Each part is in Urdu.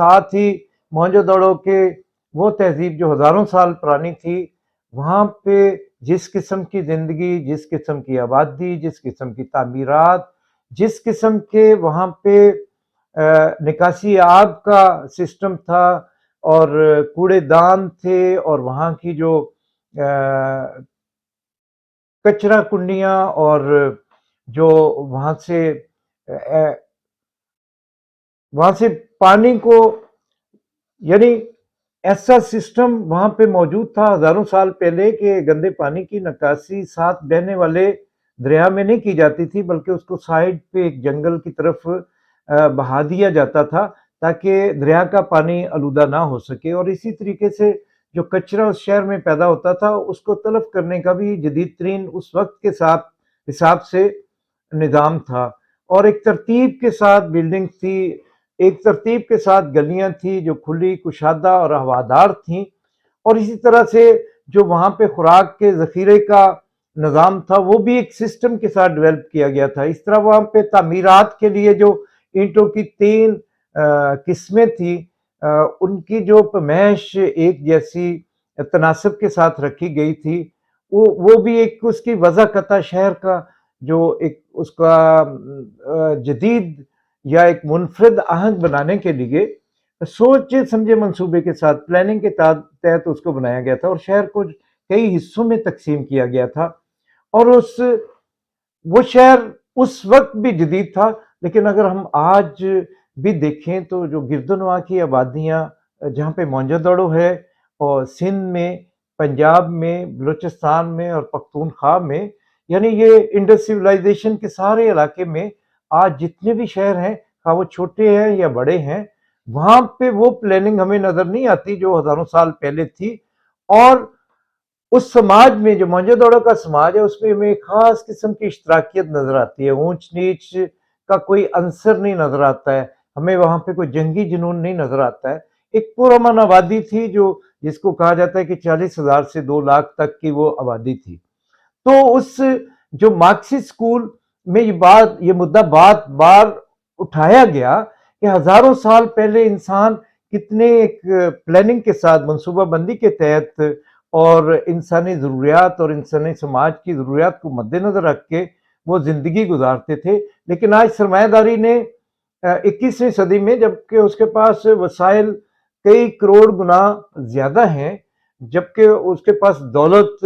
ساتھ ہی مونجو دڑو کے وہ تہذیب جو ہزاروں سال پرانی تھی، وہاں پہ جس قسم کی زندگی، جس قسم کی آبادی، جس قسم کی تعمیرات، جس قسم کے وہاں پہ نکاسی آب کا سسٹم تھا اور کوڑے دان تھے اور وہاں کی جو کچرا کنڈیاں اور جو وہاں سے وہاں سے پانی کو یعنی ایسا سسٹم وہاں پہ موجود تھا ہزاروں سال پہلے کہ گندے پانی کی نکاسی ساتھ بہنے والے دریا میں نہیں کی جاتی تھی، بلکہ اس کو سائڈ پہ ایک جنگل کی طرف بہا دیا جاتا تھا تاکہ دریا کا پانی آلودہ نہ ہو سکے۔ اور اسی طریقے سے جو کچرا اس شہر میں پیدا ہوتا تھا، اس کو تلف کرنے کا بھی جدید ترین اس وقت کے ساتھ حساب سے نظام تھا۔ اور ایک ترتیب کے ساتھ بلڈنگ تھی ایک ترتیب کے ساتھ گلیاں تھیں جو کھلی، کشادہ اور ہوادار تھیں۔ اور اسی طرح سے جو وہاں پہ خوراک کے ذخیرے کا نظام تھا، وہ بھی ایک سسٹم کے ساتھ ڈیولپ کیا گیا تھا۔ اس طرح وہاں پہ تعمیرات کے لیے جو اینٹوں کی تین قسمیں تھیں ان کی جو پمیش ایک جیسی تناسب کے ساتھ رکھی گئی تھی، وہ بھی ایک اس کی وضع قطع شہر کا، جو ایک اس کا جدید یا ایک منفرد آہنگ بنانے کے لیے سوچے سمجھے منصوبے کے ساتھ پلاننگ کے تحت اس کو بنایا گیا تھا اور شہر کو کئی حصوں میں تقسیم کیا گیا تھا اور اس وہ شہر اس وقت بھی جدید تھا، لیکن اگر ہم آج بھی دیکھیں تو جو گردنوا کی آبادیاں جہاں پہ مونجا دڑو ہے اور سندھ میں، پنجاب میں، بلوچستان میں اور پختونخوا میں یعنی یہ انڈسٹریلائزیشن کے سارے علاقے میں آج جتنے بھی شہر ہیں، خواہ وہ چھوٹے ہیں یا بڑے ہیں، وہاں پہ وہ پلاننگ ہمیں نظر نہیں آتی جو ہزاروں سال پہلے تھی۔ اور اس سماج میں جو مونجا دوڑا کا سماج ہے، اس میں ہمیں خاص قسم کی اشتراکیت نظر آتی ہے۔ اونچ نیچ کا کوئی عنصر نہیں نظر آتا ہے۔ ہمیں وہاں پہ کوئی جنگی جنون نہیں نظر آتا ہے۔ ایک پرامن آبادی تھی جو جس کو کہا جاتا ہے کہ چالیس ہزار سے دو لاکھ تک کی وہ آبادی تھی۔ تو اس جو مارکسی سکول میں یہ بات، یہ مدعا بات بار اٹھایا گیا کہ ہزاروں سال پہلے انسان کتنے ایک پلاننگ کے ساتھ، منصوبہ بندی کے تحت اور انسانی ضروریات اور انسانی سماج کی ضروریات کو مد نظر رکھ کے وہ زندگی گزارتے تھے۔ لیکن آج سرمایہ داری نے اکیسویں صدی میں جبکہ اس کے پاس وسائل کئی کروڑ گنا زیادہ ہیں، جبکہ اس کے پاس دولت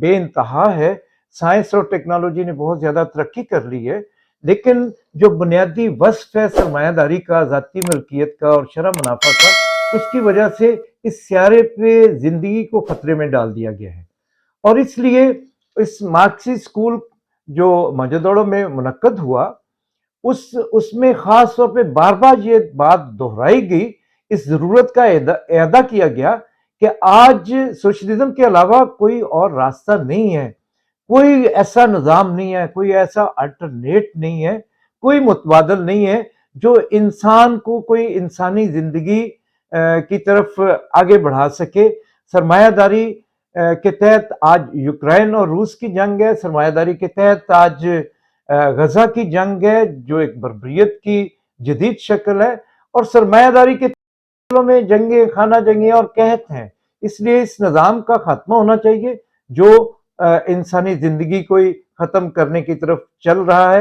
بے انتہا ہے۔ سائنس اور ٹیکنالوجی نے بہت زیادہ ترقی کر لی ہے، لیکن جو بنیادی وصف ہے سرمایہ داری کا، ذاتی ملکیت کا اور شرح منافع کا، اس کی وجہ سے اس سیارے پہ زندگی کو خطرے میں ڈال دیا گیا ہے۔ اور اس لیے اس مارکسی اسکول جو مجدوڑوں میں منعقد ہوا، اس اس میں خاص طور پہ بار بار یہ بات دہرائی گئی، اس ضرورت کا اعادہ کیا گیا کہ آج سوشلزم کے علاوہ کوئی اور راستہ نہیں ہے۔ کوئی ایسا نظام نہیں ہے، کوئی ایسا الٹرنیٹ نہیں ہے، کوئی متبادل نہیں ہے جو انسان کو کوئی انسانی زندگی کی طرف آگے بڑھا سکے۔ سرمایہ داری کے تحت آج یوکرائن اور روس کی جنگ ہے۔ سرمایہ داری کے تحت آج غزہ کی جنگ ہے، جو ایک بربریت کی جدید شکل ہے۔ اور سرمایہ داری کے میں جنگیں، خانہ جنگیں اور قحط ہیں۔ اس لیے اس نظام کا خاتمہ ہونا چاہیے، جو انسانی زندگی کو ہی ختم کرنے کی طرف چل رہا ہے۔